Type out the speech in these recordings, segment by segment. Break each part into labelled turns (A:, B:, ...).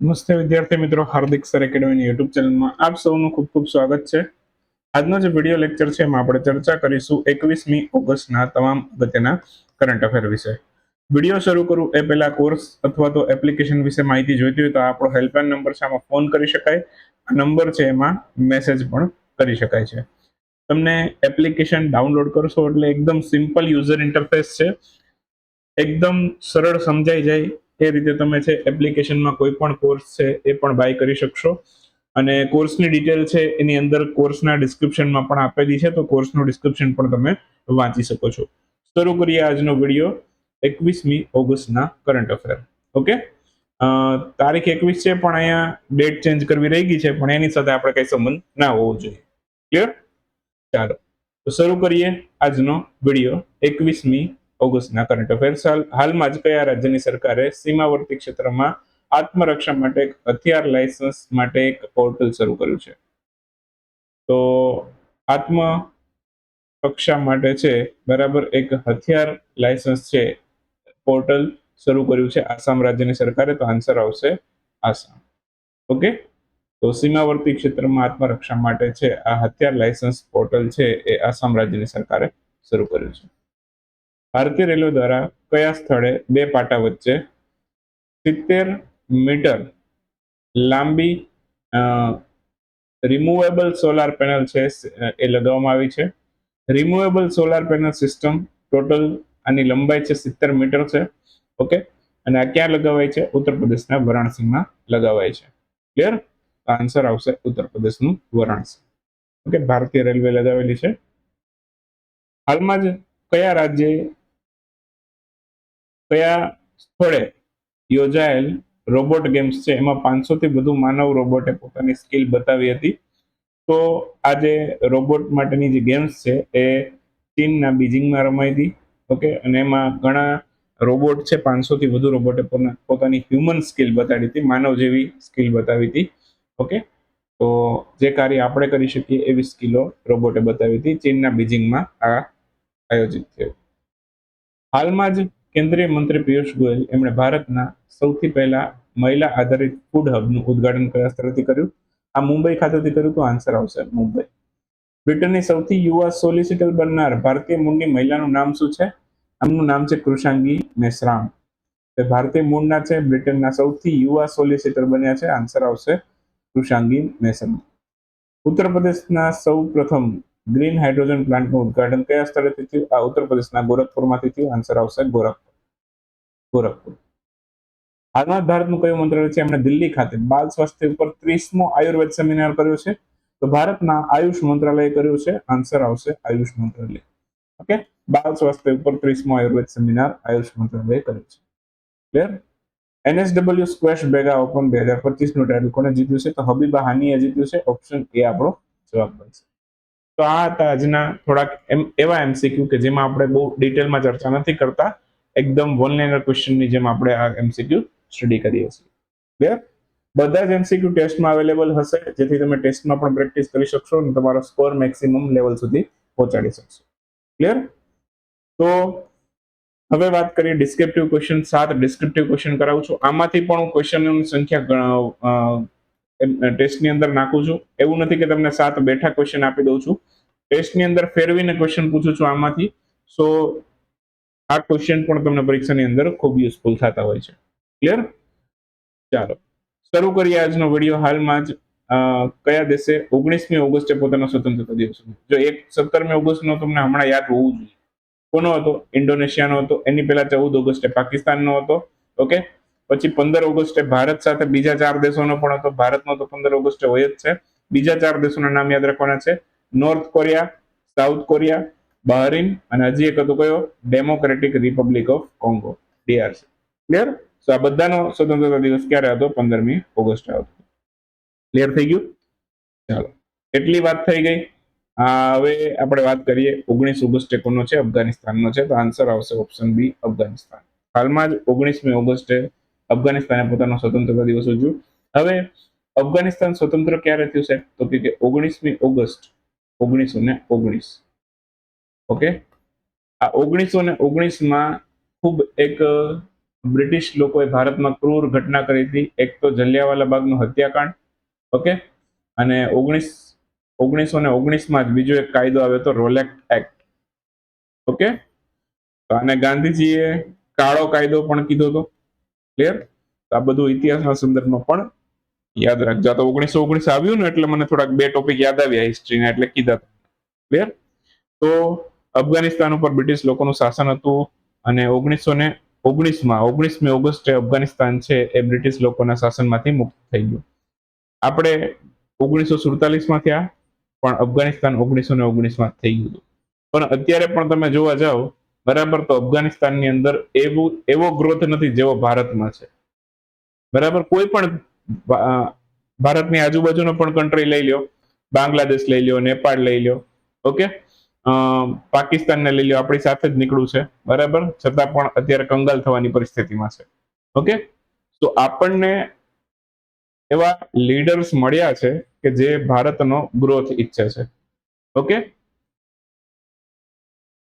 A: નમસ્તે વિદ્યાર્થી મિત્રો, હાર્દિક સર એકેડમીની યુટ્યુબ ચેનલમાં આપ સૌનું ખૂબ ખૂબ સ્વાગત છે. આજનો જે વીડિયો લેક્ચર છે એમાં આપણે ચર્ચા કરીશું એકવીસમી ઓગસ્ટના તમામ અગત્યના કરંટ અફેર વિશે. વીડિયો શરૂ કરું એ પહેલા કોર્સ અથવા તો એપ્લિકેશન વિશે માહિતી જોઈતી હોય તો આપણો હેલ્પલાઇન નંબર છે, આમાં ફોન કરી શકાય. આ નંબર છે એમાં મેસેજ પણ કરી શકાય છે. તમને એપ્લિકેશન ડાઉનલોડ કરશો એટલે એકદમ સિમ્પલ યુઝર ઇન્ટરફેસ છે. એકદમ સરળ સમજાઈ જાય. એ રીતે તમે છે એપ્લિકેશનમાં કોઈ પણ કોર્સ છે, એ પણ બાય કરી શકશો. અને કોર્સની ડિટેલ છે, એની અંદર કોર્સના ડિસ્ક્રિપ્શનમાં પણ આપેલી છે, તો કોર્સનું ડિસ્ક્રિપ્શન પણ તમે વાંચી શકો છો. શરૂ કરીએ આજનો વીડિયો એકવીસમી ઓગસ્ટના કરંટ અફેર ઓકે તારીખ એકવીસ છે, પણ અહીંયા ડેટ ચેન્જ કરવી રહી ગઈ છે, પણ એની સાથે આપણે કઈ સંબંધ ના હોવો જોઈએ. ક્લિયર ચાલો. તો શરૂ કરીએ આજનો વીડિયો એકવીસમી ઓગસ્ટના કરંટ અફેર્સ હાલમાં જ કયા રાજ્યની સરકારે સીમાવર્તી ક્ષેત્રમાં આત્મરક્ષા માટે એક હથિયાર લાયસન્સ માટે એક પોર્ટલ શરૂ કર્યું છે? તો આત્મ કક્ષા માટે છે, બરાબર, એક હથિયાર લાયસન્સ છે પોર્ટલ શરૂ કર્યું છે આસામ રાજ્યની સરકારે, તો આન્સર આવશે આસામ. ઓકે તો સીમાવર્તી ક્ષેત્રમાં આત્મરક્ષા માટે છે, આ હથિયાર લાયસન્સ પોર્ટલ છે એ આસામ રાજ્યની સરકારે શરૂ કર્યું છે. ભારતીય રેલવે દ્વારા કયા સ્થળે બે પાટા વચ્ચે સિત્તેર મીટર લાંબી રિમુવેબલ સોલાર પેનલ છે, એ લગાવવામાં આવી છે. Removable solar panel system total આની લંબાઈ છે સિત્તેર મીટર છે. ઓકે અને આ ક્યાં લગાવાય છે? ઉત્તર પ્રદેશના વારાણસીમાં લગાવાય છે. ક્લિયર આન્સર આવશે ઉત્તર પ્રદેશનું વારાણસી. ઓકે ભારતીય રેલવે લગાવેલી છે. હાલમાં જ કયા રાજ્યે કયા સ્થળે યોજાયેલ રોબોટ ગેમ્સ છે? એમાં પાંચસો થી વધુ માનવ રોબોટે પોતાની સ્કિલ બતાવી હતી. તો આ જે રોબોટ માટેની જે ગેમ્સ છે, એ ચીનના બીજિંગમાં રમાઈ હતી. ઓકે અને એમાં ઘણા રોબોટ છે પાંચસો થી વધુ રોબોટે પોતાની હ્યુમન સ્કિલ બતાવી હતી, માનવ જેવી સ્કિલ બતાવી હતી. ઓકે તો જે કાર્ય આપણે કરી શકીએ એવી સ્કિલો રોબોટે બતાવી હતી. ચીનના બીજિંગમાં આ આયોજિત થયું. હાલમાં જ કેન્દ્રીય મંત્રી પિયુષ ગોયલ એમણે ભારતના સૌથી પહેલા મહિલા આધારિત ફૂડ હબનું ઉદ્ઘાટન કયા સ્થળેથી કર્યું? આ મુંબઈ ખાતેથી કર્યું તો આન્સર આવશે મુંબઈ. બ્રિટનની સૌથી યુવા સોલિસિટર બનનાર ભારતીય મૂળની મહિલાનું નામ શું છે? આમનું નામ છે કૃષાંગી મેશ્રામ. તે ભારતીય મૂળના છે, બ્રિટનના સૌથી યુવા સોલિસિટર બન્યા છે આન્સર આવશે કૃષાંગી મેશ્રામ. ઉત્તર પ્રદેશના સૌ પ્રથમ ગ્રીન હાઇડ્રોજન પ્લાન્ટનું ઉદઘાટન કયા સ્થળેથી થયું? આ ઉત્તર પ્રદેશના ગોરખપુરમાંથી થયું. આન્સર આવશે ગોરખપુર. ગોરખપુર. હાલમાં ભારતનું કયું મંત્રાલય છે? એમણે દિલ્હી ખાતે બાલ સ્વાસ્થ્ય ઉપર ત્રીસમો આયુર્વેદ સેમિનાર કર્યો છે. તો ભારતના આયુષ મંત્રાલય કર્યું છે. આન્સર આવશે આયુષ મંત્રાલય. ઓકે બાલ સ્વાસ્થ્ય ઉપર ત્રીસમો આયુર્વેદ સેમિનાર આયુષ મંત્રાલયે કર્યો છે. Clear NSW squash Bega open બે હજાર પચીસનું ટાઇટલ કોને જીત્યું છે? તો હબીબા હાનીએ જીત્યું છે. ઓપ્શન એ આપણો જવાબ બનશે તો આ હતા આજના થોડાક એવા એમસીક્યુ કે જેમાં આપણે બહુ ડિટેલમાં ચર્ચા નથી કરતા. એકદમ વન લાઇનર ક્વેશ્ચનની જેમ આપણે આ એમસીક્યુ સ્ટડી કરીએ છીએ. ક્લિયર બધા જ એમસીક્યુ ટેસ્ટમાં અવેલેબલ હશે, જેથી તમે ટેસ્ટમાં પણ પ્રેક્ટિસ કરી શકશો અને તમારો સ્કોર મેક્સિમમ લેવલ સુધી પહોંચાડી શકશો. ક્લિયર તો હવે વાત કરીએ ડિસ્ક્રિપ્ટિવ ક્વેશ્ચન સાત ડિસ્ક્રિપ્ટિવ ક્વેશ્ચન કરાવું છું. આમાંથી પણ હું ક્વેશ્ચનની સંખ્યા ટેસ્ટની અંદર નાખું છું. એવું નથી કે તમને સાત બેઠા ક્વેશ્ચન આપી દઉં છું. ટેસ્ટની અંદર ફેરવીને ક્વેશ્ચન પૂછું છું આમાંથી. સો આ ક્વેશ્ચન પણ તમને પરીક્ષાની અંદર ખૂબ યુઝફુલ થતા હોય છે. ક્લિયર ચાલો. શરૂ કરીએ આજનો વીડિયો હાલમાં જ. કયા દેશે ઓગણીસમી ઓગસ્ટે પોતાનો સ્વતંત્રતા દિવસ જો એક સત્તરમી ઓગસ્ટનો તમને હમણાં યાદ હોવું જોઈએ. કોનો હતો? ઇન્ડોનેશિયાનો હતો. એની પહેલા ચૌદ ઓગસ્ટે પાકિસ્તાનનો હતો. ઓકે પછી પંદર ઓગસ્ટે ભારત સાથે બીજા ચાર દેશોનો પણ હતો. ભારતનો તો પંદર ઓગસ્ટે હોય જ છે. બીજા ચાર દેશોના નામ યાદ રાખવાના છે. North Korea South Korea Bahrain અને હજી એક હતું કયો? Democratic Republic of Congo DRC clear so આ બધાનો સ્વતંત્રતા દિવસ ક્યારે હતો? પંદરમી ઓગસ્ટે હતો. ક્લિયર થઈ ગયું? ચાલો. એટલી વાત થઈ ગઈ? હવે આપણે વાત કરીએ ઓગણીસ ઓગસ્ટે કોનો છે, અફઘાનિસ્તાનનો છે. તો આન્સર આવશે ઓપ્શન બી અફઘાનિસ્તાન. હાલમાં જ ઓગણીસમી ઓગસ્ટે અફઘાનિસ્તાને પોતાનો સ્વતંત્રતા દિવસ ઉજવ્યો. હવે અફઘાનિસ્તાન સ્વતંત્ર ક્યારે થયું છે તો કે ઓગણીસમી ઓગસ્ટ, ઓગણીસો ને ઓગણીસ. ઓકે? આ ઓગણીસો ને ઓગણીસમાં ખૂબ એક બ્રિટિશ લોકોએ ભારતમાં ક્રૂર ઘટના કરી હતી. એક તો જલિયાવાલા બાગનું હત્યાકાંડ, ઓકે? અને ઓગણીસ, ઓગણીસો ને ઓગણીસમાં જ બીજો એક કાયદો આવ્યો હતો રોલેક્ટ એક્ટ, ઓકે? અને ગાંધીજીએ કાળો કાયદો પણ કીધો હતો. ક્લિયર આ બધું ઇતિહાસના સંદર્ભમાં પણ યાદ રાખજો. તો ઓગણીસો ઓગણીસ આવ્યું ને એટલે મને થોડાક બે ટોપિક યાદ આવ્યા હિસ્ટ્રીના એટલે કીધા ક્લિયર તો અફઘાનિસ્તાન ઉપર બ્રિટિશ લોકોનું શાસન હતું અને ઓગણીસો ને ઓગણીસમાં ઓગણીસમી ઓગસ્ટે અફઘાનિસ્તાન છે એ બ્રિટિશ લોકોના શાસનમાંથી મુક્ત થઈ ગયું. આપણે ઓગણીસો સુડતાલીસમાં થયા, પણ અફઘાનિસ્તાન ઓગણીસો ને ઓગણીસમાં થઈ ગયું પણ અત્યારે પણ તમે જોવા જાઓ બરાબર? તો અફઘાનિસ્તાનની અંદર એવું, એવો ગ્રોથ નથી જેવો ભારતમાં છે. બરાબર? કોઈ પણ ભારતની આજુબાજુનો પણ કન્ટ્રી લઈ લ્યો. બાંગ્લાદેશ લઈ લ્યો, નેપાળ લઈ લ્યો. ઓકે? પાકિસ્તાનને લઈ લ્યો. આપણી સાથે જ નીકળ્યું છે. બરાબર? છતાં પણ અત્યારે કંગાલ થવાની પરિસ્થિતિમાં છે. ઓકે? તો આપણને એવા લીડર્સ મળ્યા છે કે જે ભારતનો ગ્રોથ ઈચ્છે છે. ઓકે?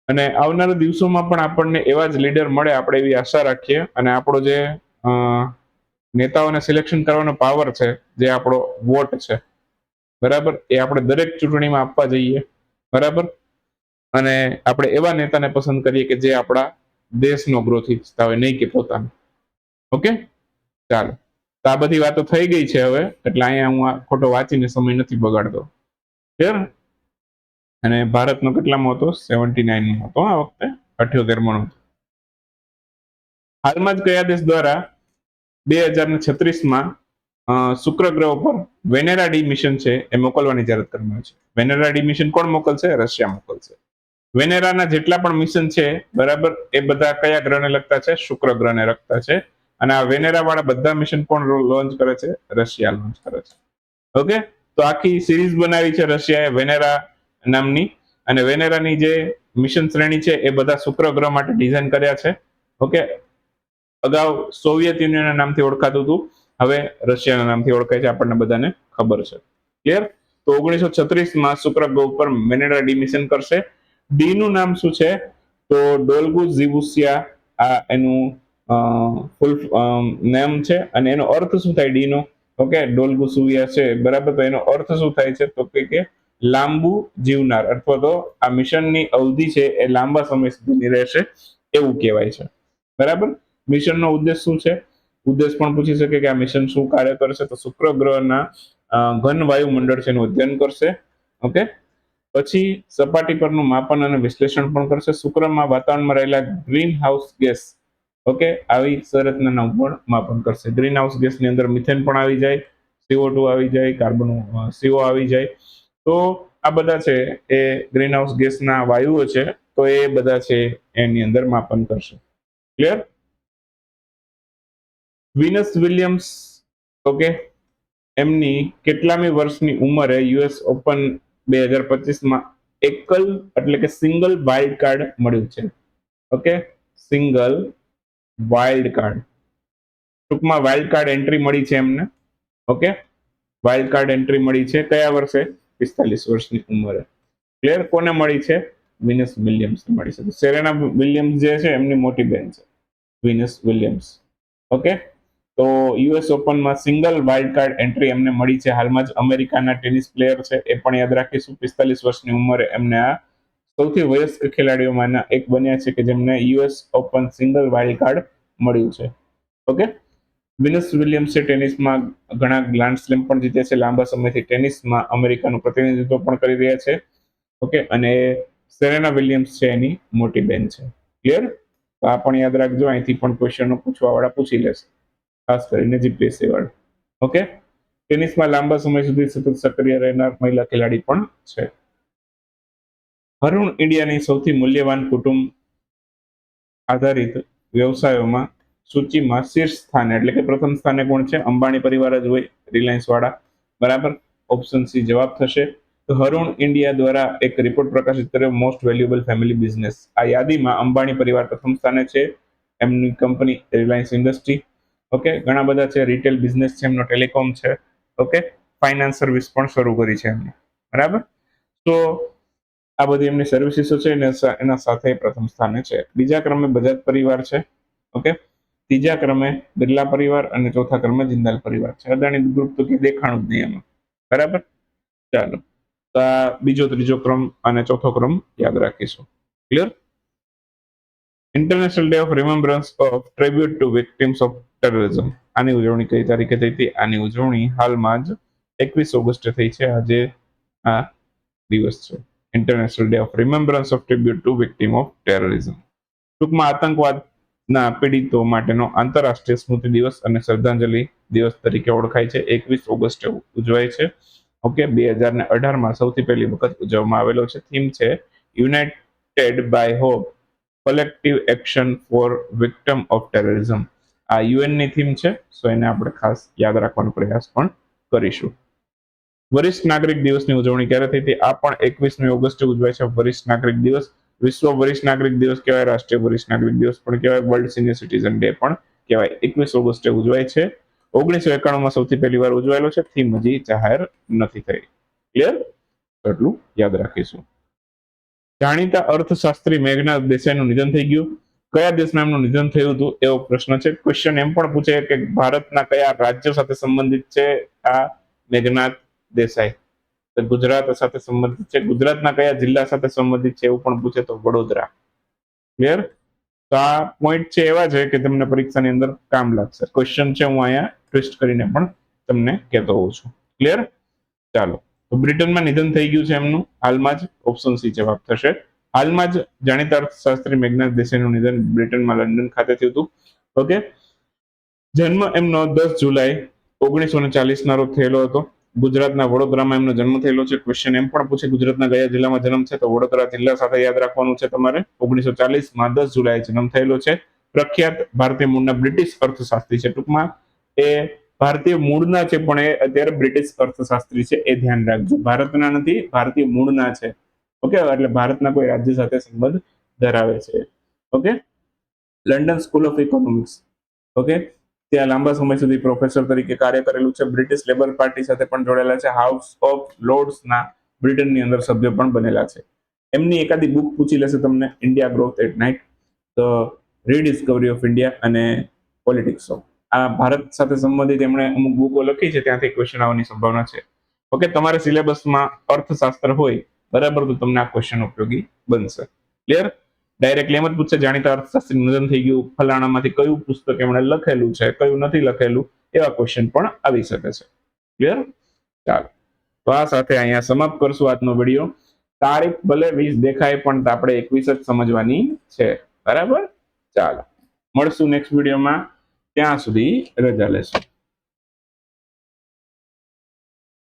A: અને આવનારા દિવસોમાં પણ આપણને એવા જ લીડર મળે, આપણે એવી આશા રાખીએ. અને આપણો જે નેતાઓને સિલેક્શન કરવાનો પાવર છે, જે આપણો વોટ છે. બરાબર? એ આપણે દરેક ચૂંટણીમાં આપવા જઈએ. બરાબર? અને આપણે એવા નેતાને પસંદ કરીએ કે જે આપણા દેશનો ગ્રોથ ઈચ્છતા હોય, નહીં કે પોતાનો. ઓકે? ચાલો. તો આ બધી વાતો થઈ ગઈ છે હવે. એટલે અહીંયા હું આ ખોટો વાંચીને સમય નથી બગાડતો. ક્લિયર અને ભારતનો કેટલામાં હતો? સેવન્ટી નાઇનમાં હતો આ વખતે, અઠ્યોતેરમો હતો. હાલમાં જ કયા દેશ દ્વારા બે હજાર છત્રીસમાં શુક્ર ગ્રહ ઉપર વેનેરા ડી મિશન છે એ મોકલવાની જાહેરાત કરવામાં આવી છે. વેનેરા ડી મિશન કોણ મોકલશે? રશિયા મોકલશે. વેનેરાના જેટલા પણ મિશન છે, બરાબર, એ બધા કયા ગ્રહને લગતા છે? શુક્ર ગ્રહને લગતા છે. અને આ વેનેરા વાળા બધા મિશન કોણ લોન્ચ કરે છે? રશિયા લોન્ચ કરે છે. ઓકે? તો આખી સિરીઝ બનાવી છે રશિયાએ વેનેરા નામની અને વેનેરાની જે મિશન શ્રેણી છે એ બધા શુક્ર ગ્રહ માટે ડિઝાઇન કર્યા છે. ઓકે અગાઉ સોવિયત યુનિયનના નામથી ઓળખાતું હતું. હવે રશિયાના નામથી ઓળખાય છે આપણને બધાને ખબર છે. ક્લિયર તો ઓગણીસો છત્રીસમાં શુક્ર ગ્રહ ઉપર વેનેરા ડી મિશન કરશે. ડી નું નામ શું છે? તો ડોલગુ ઝિવુસિયા, આ એનું ફૂલ નેમ છે અને એનો અર્થ શું થાય ડી નો ઓકે ડોલ્ગુ સુવિયા છે. બરાબર? તો એનો અર્થ શું થાય છે? તો કે લાંબુ જીવનાર અથવા તો આ મિશનની અવધિ છે એ લાંબા સમય સુધીની રહેશે એવું કહેવાય છે. બરાબર? મિશનનો ઉદ્દેશ શું છે? ઉદ્દેશ પણ પૂછી શકે કે આ મિશન શું કાર્ય કરશે? તો શુક્ર ગ્રહના ઘન વાયુમંડળ છે એનું અધ્યયન કરશે. ઓકે? પછી સપાટી પરનું માપન અને વિશ્લેષણ પણ કરશે. શુક્રમાં વાતાવરણમાં રહેલા ગ્રીન હાઉસ ગેસ, ઓકે? આવી સંરચનાના પણ માપન કરશે. ગ્રીન હાઉસ ગેસની અંદર મિથેન પણ આવી જાય સીઓ ટુ આવી જાય, કાર્બન સીઓ આવી જાય. તો આ બધા છે એ ગ્રીન હાઉસ ગેસના વાયુઓ છે, તો એ બધા છે એની અંદર માપન કરશે. ક્લિયર વિનસ વિલિયમ્સ ઓકે એમની કેટલામી વર્ષની ઉંમરે યુએસ ઓપન બે હજાર પચીસમાં એકલ એટલે કે સિંગલ વાઇલ્ડ કાર્ડ મળ્યું છે. ઓકે સિંગલ વાઇલ્ડ કાર્ડ ટૂંકમાં વાઇલ્ડ કાર્ડ એન્ટ્રી મળી છે એમને. ઓકે વાઇલ્ડ કાર્ડ એન્ટ્રી મળી છે. કયા વર્ષે? પિસ્તાલીસ વર્ષની ઉંમરે. પ્લેયર કોને મળી છે? વિનસ વિલિયમ્સ મળી છે. સેરેના વિલિયમ્સ જે છે, એમની મોટી બેન છે. વિનસ વિલિયમ્સ ઓકે તો યુએસ ઓપનમાં સિંગલ વાઇલ્ડ કાર્ડ એન્ટ્રી એમને મળી છે. હાલમાં જ અમેરિકાના ટેનિસ પ્લેયર છે. એ પણ યાદ રાખીશું. પિસ્તાલીસ વર્ષની ઉંમરે એમને આ સૌથી વયસ્ક ખેલાડીઓમાંના એક બન્યા છે કે જેમને US Open single wild card મળ્યું છે. ઓકે વિનસ વિલિયમ્સે ટેનિસમાં ઘણા ગ્રાન્ડ સ્લેમ પણ જીત્યા છે. લાંબા સમયથી ટેનિસમાં અમેરિકાનું પ્રતિનિધિત્વ પણ કરી રહ્યા છે. ઓકે, અને સેરેના વિલિયમ્સ છે એની મોટી બેન છે. ક્લિયર? તો આ પણ યાદ રાખજો. અહીંથી પણ ક્વેશ્ચનો પૂછવાવાળા પૂછી લેશે. ખાસ કરીને જીપીએસસી વાળા ઓકે? ટેનિસમાં લાંબા સમય સુધી સતત સક્રિય રહેનાર મહિલા ખેલાડી પણ છે. હરુણ ઇન્ડિયાની સૌથી મૂલ્યવાન કુટુંબ આધારિત વ્યવસાયોમાં સૂચિમાં શીર્ષ સ્થાને એટલે કે પ્રથમ સ્થાને કોણ છે? અંબાણી પરિવાર જ હોય રિલાયન્સ વાળા. બરાબર? ઓપ્શન સી જવાબ થશે. તો હરુણ ઇન્ડિયા દ્વારા એક રિપોર્ટ પ્રકાશિત કર્યો મોસ્ટ વેલ્યુએબલ ફેમિલી બિઝનેસ આ યાદીમાં અંબાણી પરિવાર પ્રથમ સ્થાને છે, એમની કંપની રિલાયન્સ ઇન્ડસ્ટ્રી ઓકે? ઘણા બધા છે રિટેલ બિઝનેસ છે, એમનો ટેલિકોમ છે. ઓકે? ફાઇનાન્સ સર્વિસ પણ શરૂ કરી છે એમને બરાબર? તો આ બધી એમની સર્વિસીસો છે એને સાથે પ્રથમ સ્થાને છે. બીજા ક્રમે બજાજ પરિવાર છે. ઓકે? ત્રીજા ક્રમે બિરલા પરિવાર અને ચોથા ક્રમે જિંદાલ પરિવાર છે. અદાણી ગ્રુપ તો કે દેખાણું જ નહીં એમાં. બરાબર? ચાલો. તો આ બીજો ત્રીજો ક્રમ અને ચોથો ક્રમ યાદ રાખીશું. Clear international day of remembrance of tribute to victims of terrorism આની ઉજવણી કઈ તારીખે થઈ હતી? આની ઉજવણી હાલમાં જ એકવીસ ઓગસ્ટે થઈ છે. આજે આ દિવસ છે. International day of remembrance of tribute to victim of terrorism ટૂંકમાં આતંકવાદના પીડિતો માટેનો આંતરરાષ્ટ્રીય સ્મૃતિ દિવસ અને શ્રદ્ધાંજલિ દિવસ તરીકે ઓળખાય છે. એકવીસ ઓગસ્ટે ઉજવાય છે. ઓકે, બે હજાર ને અઢારમાં સૌથી પહેલી વખત ઉજવવામાં આવેલો છે. થીમ છે united by hope, collective action for victim of terrorism. આ યુએનની થીમ છે, સો એને આપણે ખાસ યાદ રાખવાનો પ્રયાસ પણ કરીશું. વરિષ્ઠ નાગરિક દિવસની ઉજવણી ક્યારે થઈ હતી? આ પણ એકવીસમી ઓગસ્ટે ઉજવાય છે. વરિષ્ઠ નાગરિક દિવસ વિશ્વ વરિષ્ઠ નાગરિક દિવસ કહેવાય, રાષ્ટ્રીય વરિષ્ઠ નાગરિક દિવસ પણ કહેવાય વર્લ્ડ સિનિયર સિટીઝન ડે પણ કહેવાય. એકવીસ ઓગસ્ટે ઉજવાય છે. ઓગણીસો એકાણુંમાં સૌથી પહેલી વાર ઉજવાયેલો છે. થીમ હજી જાહેર નથી થઈ. ક્લિયર એટલું યાદ રાખીશું. જાણીતા અર્થશાસ્ત્રી મેઘનાથ દેસાઈનું નિધન થઈ ગયું. કયા દેશમાં એમનું નિધન થયું હતું? એવો પ્રશ્ન છે. ક્વેશ્ચન એમ પણ પૂછે કે ભારતના કયા રાજ્ય સાથે સંબંધિત છે આ મેઘનાથ દેસાઈ? ગુજરાત સાથે સંબંધિત છે. ગુજરાતના કયા જિલ્લા સાથે સંબંધિત છે એવું પણ પૂછે તો વડોદરા. ક્લિયર તો આ પોઈન્ટ છે એવા છે કે તમને પરીક્ષાની અંદર કામ લાગશે. ક્વેશ્ચન છે હું અહીંયા ટ્વિસ્ટ કરીને પણ તમને કહેતો હોઉં છું. ક્લિયર ચાલો. તો બ્રિટનમાં નિધન થઈ ગયું છે એમનું. હાલમાં જ ઓપ્શન સી જવાબ થશે. હાલમાં જ જાણીતા અર્થશાસ્ત્રી મેઘનાથ દેસાઈનું નિધન બ્રિટનમાં લંડન ખાતે થયું હતું. ઓકે જન્મ એમનો દસ જુલાઈ ઓગણીસો ને ચાલીસ ના રોજ થયેલો હતો. ગુજરાતના વડોદરામાં એમનો જન્મ થયેલો છે. ક્વેશ્ચન એમ પણ પૂછે, ગુજરાતના કયા જિલ્લામાં જન્મ છે? તો વડોદરા જિલ્લા સાથે યાદ રાખવાનું છે તમારે. ઓગણીસો ચાલીસમાં દસ જુલાઈ જન્મ થયેલો છે. પ્રખ્યાત ભારતીય મૂળના બ્રિટિશ અર્થશાસ્ત્રી છે. ટૂંકમાં એ ભારતીય મૂળના છે, પણ એ અત્યારે બ્રિટિશ અર્થશાસ્ત્રી છે. એ ધ્યાન રાખજો. ભારતના નથી, ભારતીય મૂળના છે. ઓકે? એટલે ભારતના કોઈ રાજ્ય સાથે સંબંધ ધરાવે છે. Okay? London School of Economics. Okay? ત્યાં લાંબા સમય સુધી પ્રોફેસર તરીકે કાર્ય કરેલું છે. બ્રિટિશ લેબર પાર્ટી સાથે પણ જોડેલા છે. હાઉસ ઓફ લોર્ડ્સના બ્રિટનની અંદર સભ્ય પણ બનેલા છે. એમની એકાદી બુક પૂછી લેશે તમને India growth at night the rediscovery of India અને પોલિટિક્સ ઓફ આ ભારત સાથે સંબંધિત એમણે અમુક બુકો લખી છે. ત્યાંથી ક્વેશ્ચન આવવાની સંભાવના છે. ઓકે તમારે સિલેબસમાં અર્થશાસ્ત્ર હોય, બરાબર, તો તમને આ ક્વેશ્ચન ઉપયોગી બનશે. ક્લિયર ડાયરેક્ટલી એમ જ પૂછશે જાણીતા અર્થશાસ્ત્રી નિધન થઈ ગયું, ફલાણામાંથી કયું પુસ્તક એમણે લખેલું છે, કયું નથી લખેલું, એવા ક્વેશ્ચન પણ આવી શકે છે. ક્લિયર ચાલો. તો આ સાથે અહીંયા સમાપ્ત કરશું આજનો વીડિયો. તારીખ ભલે વીસ દેખાય, પણ આપણે એકવીસ જ સમજવાની છે. બરાબર? ચાલો. મળશું નેક્સ્ટ વિડીયોમાં. ત્યાં સુધી રજા લેશું.